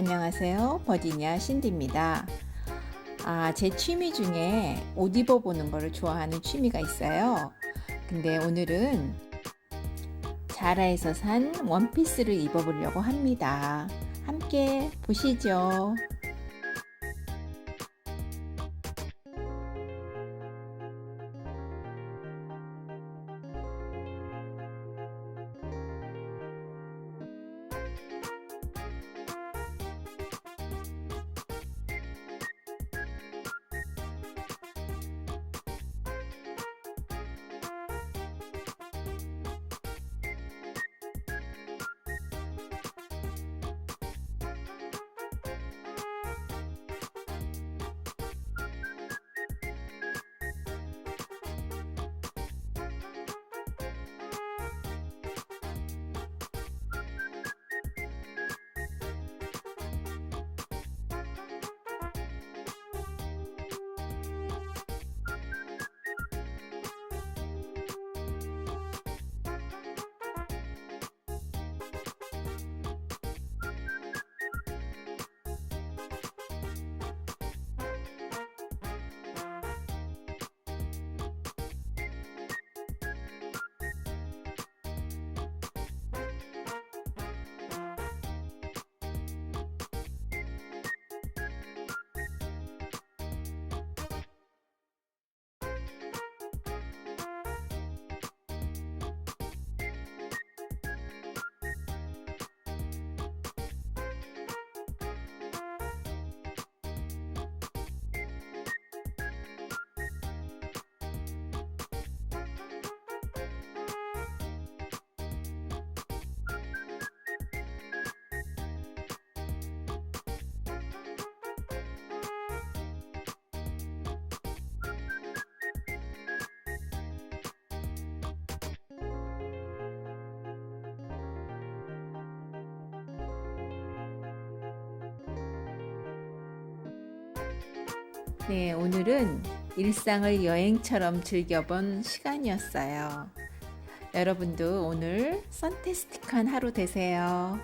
안녕하세요. 버지니아 신디입니다. 아, 제 취미 중에 옷 입어보는 거를 좋아하는 취미가 있어요. 근데 오늘은 자라에서 산 원피스를 입어보려고 합니다. 함께 보시죠. 네, 오늘은 일상을 여행처럼 즐겨본 시간이었어요. 여러분도 오늘 선테스틱한 하루 되세요.